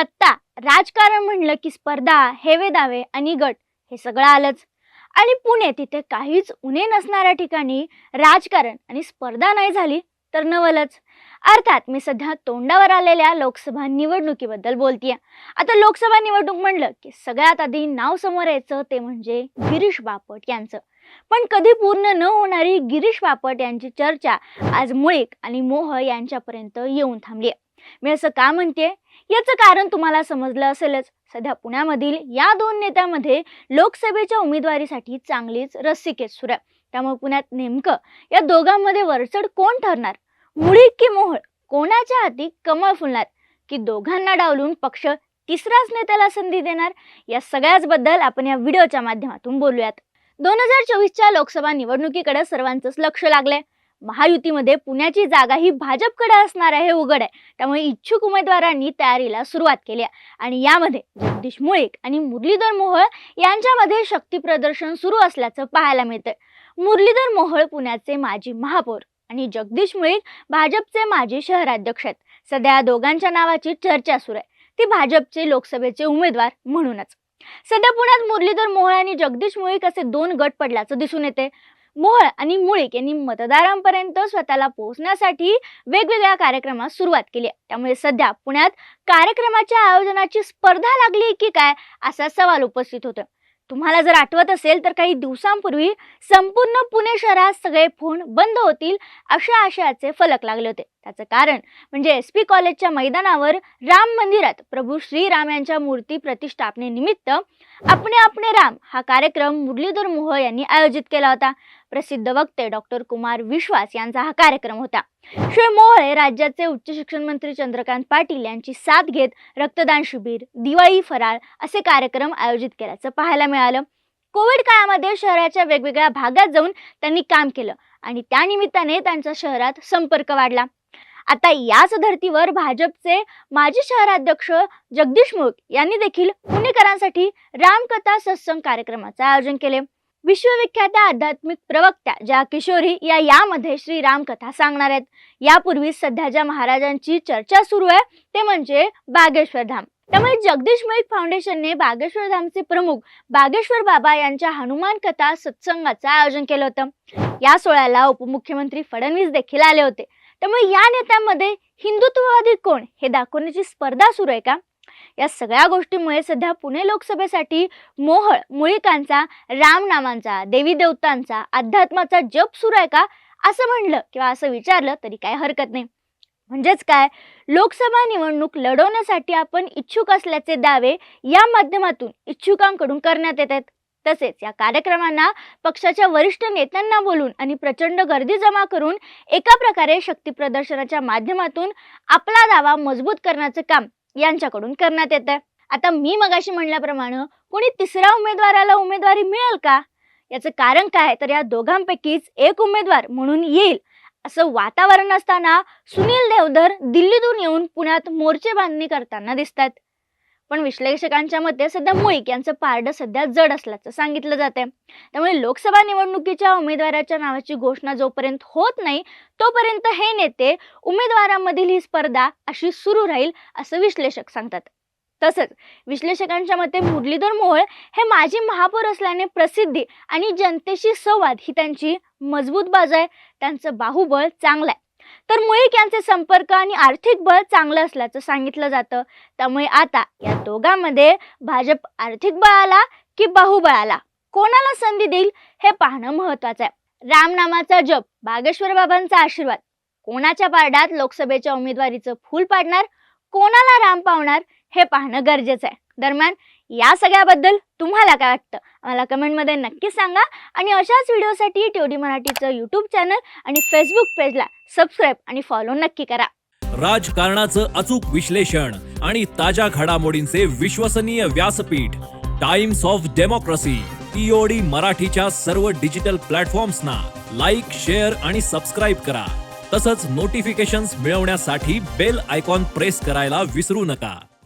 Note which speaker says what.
Speaker 1: सत्ता राजकारण म्हणलं की स्पर्धा हेवे दावे आणि गट हे सगळं आलंच. आणि पुणे तिथे काहीच उणे नसणाऱ्या ठिकाणी राजकारण आणि स्पर्धा नाही झाली तर नवलच. अर्थात मी सध्या तोंडावर आलेल्या लोकसभा निवडणुकीबद्दल बोलतीये. आता लोकसभा निवडणूक म्हणलं की सगळ्यात आधी नाव समोर यायचं ते म्हणजे गिरीश बापट यांचं. पण कधी पूर्ण न होणारी गिरीश बापट यांची चर्चा आज मुळीक आणि मोह यांच्यापर्यंत येऊन थांबली मी असं का म्हणते याचं कारण तुम्हाला समजलं असेलच. सध्या पुण्यामधील या दोन नेत्यामध्ये लोकसभेच्या उमेदवारीसाठी चांगलीच रस्सीकेस सुरू आहे. त्यामुळे पुण्यात नेमकं या दोघांमध्ये वरचढ कोण ठरणार? मुळीक की मोहळ? कोणाच्या हाती कमळ फुलणार? की दोघांना डावलून पक्ष तिसऱ्याच नेत्याला संधी देणार? या सगळ्याच बद्दल आपण या व्हिडिओच्या माध्यमातून बोलूयात. दोन हजार चोवीसच्या लोकसभा निवडणुकीकडे सर्वांचंच लक्ष लागलंय. महायुतीमध्ये पुण्याची जागा ही भाजपकडे असणार आहे हे उघड आहे. त्यामुळे इच्छुक उमेदवारांनी तयारीला सुरुवात केली आहे. आणि यामध्ये जगदीश मुळीक आणि मुरलीधर मोहोळ यांच्यामध्ये शक्ती प्रदर्शन सुरू असल्याचं पाहायला मिळतंय. मुरलीधर मोहोळ पुण्याचे माजी महापौर आणि जगदीश मुळीक भाजपचे माजी शहराध्यक्ष आहेत. सध्या दोघांच्या नावाची चर्चा सुरू आहे. ती भाजपचे लोकसभेचे उमेदवार म्हणूनच. सध्या पुण्यात मुरलीधर मोहळ आणि जगदीश मुळीक असे दोन गट पडल्याचं दिसून येते. मोहळ आणि मुळीक यांनी मतदारांपर्यंत स्वतःला पोहोचण्यासाठी वेगवेगळ्या कार्यक्रमास सुरुवात केली आहे. त्यामुळे सध्या पुण्यात कार्यक्रमाच्या आयोजनाची स्पर्धा लागली की काय असा सवाल उपस्थित होतो तुम्हाला जर आठवत असेल तर काही दिवसांपूर्वी संपूर्ण पुणे शहरात सगळे फोन बंद होतील अशा आशयाचे फलक लागले होते. त्याचं कारण म्हणजे एस पी कॉलेजच्या मैदानावर राम मंदिरात प्रभू श्रीराम यांच्या मूर्ती प्रतिष्ठापनेनिमित्त आपणे आपणे राम हा कार्यक्रम मुरलीधर मोहोळ यांनी आयोजित केला होता. प्रसिद्ध वक्ते डॉक्टर कुमार विश्वास यांचा हा कार्यक्रम होता. श्री मोहळे राज्याचे उच्च शिक्षण मंत्री चंद्रकांत पाटील यांची साथ घेत रक्तदान शिबिर दिवाळी फराळ असे कार्यक्रम आयोजित केल्याचं पाहायला मिळालं. कोविड काळामध्ये शहराच्या वेगवेगळ्या भागात जाऊन त्यांनी काम केलं आणि त्यानिमित्ताने त्यांचा शहरात संपर्क वाढला. आता याच धर्तीवर भाजपचे माजी शहराध्यक्ष जगदीश मुळीक यांनी देखील पुणेकरांसाठी रामकथा सत्संग कार्यक्रमाचे आयोजन केले. विश्वविख्यात आध्यात्मिक प्रवक्त्या ज्या किशोरी या यामध्ये श्री रामकथा सांगणार आहेत. यापूर्वी सध्या ज्या महाराजांची चर्चा सुरू आहे ते म्हणजे बागेश्वर धाम. त्यामुळे जगदीश मुळीक फाउंडेशनने बागेश्वर धामचे प्रमुख बागेश्वर बाबा यांच्या हनुमान कथा सत्संगाचं आयोजन केलं होतं. या सोहळ्याला उपमुख्यमंत्री फडणवीस देखील आले होते. त्यामुळे या नेत्यांमध्ये हिंदुत्ववादी कोण हे दाखवण्याची स्पर्धा सुरू आहे का? या सगळ्या गोष्टीमुळे सध्या पुणे लोकसभेसाठी मोहळ मुळीकांचा रामनामांचा देवी देवतांचा अध्यात्माचा जप सुरू आहे का? असं म्हणलं किंवा असं विचारलं तरी काय हरकत नाही. म्हणजेच काय? लोकसभा निवडणूक लढवण्यासाठी आपण इच्छुक असल्याचे दावे या माध्यमातून इच्छुकांकडून करण्यात येत आहेत तसेच या कार्यक्रमांना पक्षाच्या वरिष्ठ नेत्यांना बोलून आणि प्रचंड गर्दी जमा करून एका प्रकारे शक्ती प्रदर्शनाच्या माध्यमातून आपला दावा मजबूत करण्याचं काम यांच्याकडून करण्यात येत आहे आता मी मगाशी म्हणल्याप्रमाणे कोणी तिसऱ्या उमेदवाराला उमेदवारी मिळेल का? याचं कारण काय? तर या दोघांपैकीच एक उमेदवार म्हणून येईल. असं वातावरण असताना सुनील देवधर दिल्लीतून येऊन पुण्यात मोर्चे बांधणी करताना दिसतात पण विश्लेषकांच्या मते सध्या मुळीक यांचं पारडं सध्या जड असल्याचं सांगितलं जाते त्यामुळे लोकसभा निवडणुकीच्या उमेदवाराच्या नावाची घोषणा जोपर्यंत होत नाही तोपर्यंत हे नेते उमेदवारांमधील ही स्पर्धा अशी सुरू राहील असं विश्लेषक सांगतात. तसंच विश्लेषकांच्या मते मुरलीधर मोहोळ हे माजी महापौर असल्याने प्रसिद्धी आणि जनतेशी संवाद ही त्यांची मजबूत बाजू आहे. त्यांचं बाहुबळ चांगलं आहे. तर मुळीक यांचे संपर्क आणि आर्थिक बळ चांगलं असल्याचं सांगितलं जातं. त्यामुळे आता या दोघांमध्ये भाजप आर्थिक बळाला की बाहुबळाला? कोणाला संधी देईल? हे पाहणं महत्वाचं आहे. रामनामाचा जप बागेश्वर बाबांचा आशीर्वाद. कोणाच्या पारड्यात लोकसभेच्या उमेदवारीचं फूल पाडणार? कोणाला राम पावणार? हे पाहणं गरजेचं आहे. दरम्यान या सगळ्याबद्दल तुम्हाला काय वाटतं? आम्हाला कमेंटमध्ये नक्की सांगा. आणि अशाच व्हिडिओसाठी टीओडी मराठीचं यूट्यूब चॅनल आणि फेसबुक पेजला सबस्क्राईब आणि फॉलो नक्की करा.
Speaker 2: राजकारणाचं अचूक विश्लेषण आणि ताज्या घडामोडींचे विश्वसनीय व्यासपीठ टाइम्स ऑफ डेमोक्रेसी टीओडी मराठीच्या सर्व डिजिटल प्लॅटफॉर्म्सना लाईक शेअर आणि सबस्क्राईब करा. तसंच नोटिफिकेशन्स मिळवण्यासाठी बेल आयकॉन प्रेस करायला विसरू नका.